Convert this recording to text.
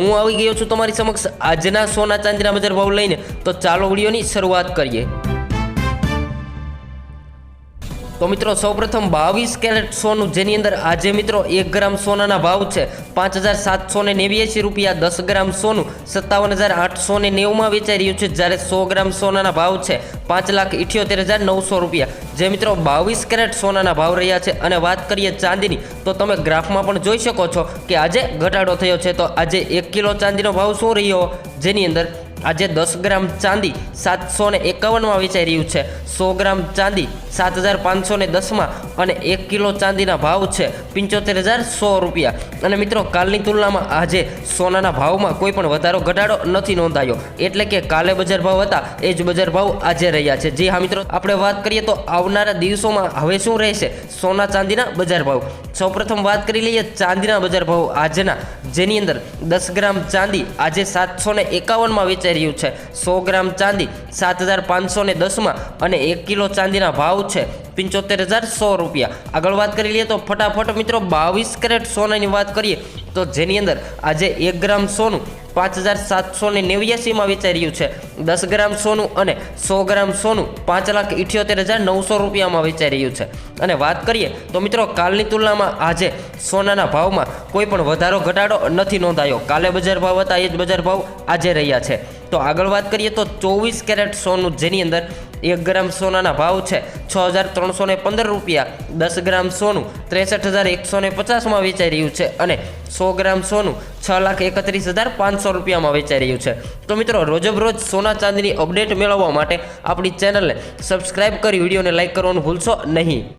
હું આવી ગયો છું તમારી સમક્ષ. આજના સોના ચાંદીના બજાર ભાવ લઈને તો ચાલો વિડીયોની શરૂઆત કરીએ. તો મિત્રો, સૌપ્રથમ બાવીસ કેરેટ સોનું, જેની અંદર આજે મિત્રો એક ગ્રામ સોનાના ભાવ છે. પાંચ હજાર સાતસો ને રૂપિયા, દસ ગ્રામ સોનું, સત્તાવન હજાર આઠસો નેવુંમાં વેચાઈ રહ્યું છે, જ્યારે સો ગ્રામ સોનાના ભાવ છે. પાંચ લાખ ઇઠ્યોતેર હજાર નવસો રૂપિયા. જે મિત્રો બાવીસ કેરેટ સોનાના ભાવ રહ્યા છે. અને વાત કરીએ ચાંદીની, તો તમે ગ્રાફમાં પણ જોઈ શકો છો કે આજે ઘટાડો થયો છે. તો આજે એક કિલો ચાંદીનો ભાવ શું રહ્યો? જેની અંદર આજે દસ ગ્રામ ચાંદી સાતસો ને એકાવનમાં વેચાઈ રહ્યું છે. સો ગ્રામ ચાંદી સાત હજાર પાંચસો ને દસમાં અને એક કિલો ચાંદીના ભાવ છે પંચોતેર હજાર સો રૂપિયા. અને મિત્રો, કાલની તુલનામાં આજે સોનાના ભાવમાં કોઈ પણ વધારો, ઘટાડો નથી નોંધાયો. એટલે કે કાલે બજાર ભાવ હતા, એ જ બજાર ભાવ આજે રહ્યા છે. જી હા, મિત્રો, આપણે વાત કરીએ તો આવનારા દિવસોમાં હવે શું રહેશે? સોના ચાંદીના બજાર ભાવ. સૌપ્રથમ વાત કરી લઈએ ચાંદીના બજાર ભાવ આજના, જેની અંદર દસ ગ્રામ ચાંદી આજે સાતસો ને એકાવનમાં વેચાઈ રહ્યું છે. સો ગ્રામ ચાંદી સાત હજાર પાંચસો ને દસમાં અને એક કિલો ચાંદીના ભાવ છે પંચોતેર હજાર સો રૂપિયા. આગળ વાત કરી લઈએ તો ફટાફટ મિત્રો બાવીસ કેરેટ સોનાની વાત કરીએ તો જેની અંદર આજે એક ગ્રામ સોનું પાંચ હજાર સાતસો ને નેવ્યાસીમાં વેચાઈ રહ્યું છે. દસ ગ્રામ સોનું અને સો ગ્રામ સોનું પાંચ લાખ ઇઠ્યોતેર હજાર નવસો રૂપિયામાં વેચાઈ રહ્યું છે. અને વાત કરીએ તો મિત્રો કાલની તુલનામાં આજે સોનાના ભાવમાં કોઈ પણ વધારો, ઘટાડો નથી નોંધાયો. કાલે બજાર ભાવ હતા, એ જ બજાર ભાવ આજે રહ્યા છે. તો આગળ વાત કરીએ તો ચોવીસ કેરેટ સોનું જેની અંદર એક ગ્રામ સોનાના ભાવ છે છ હજાર ત્રણસો પંદર રૂપિયા. દસ ગ્રામ સોનું ત્રેસઠ હજાર એકસો ને પચાસમાં વેચાઈ રહ્યું છે અને સો ગ્રામ સોનું છ લાખ એકત્રીસ હજાર પાંચસો રૂપિયામાં વેચાઈ રહ્યું છે. તો મિત્રો, રોજબરોજ સોના ચાંદીની અપડેટ મેળવવા માટે આપણી ચેનલને સબસ્ક્રાઇબ કરી, વિડીયોને લાઇક કરવાનું ભૂલશો નહીં.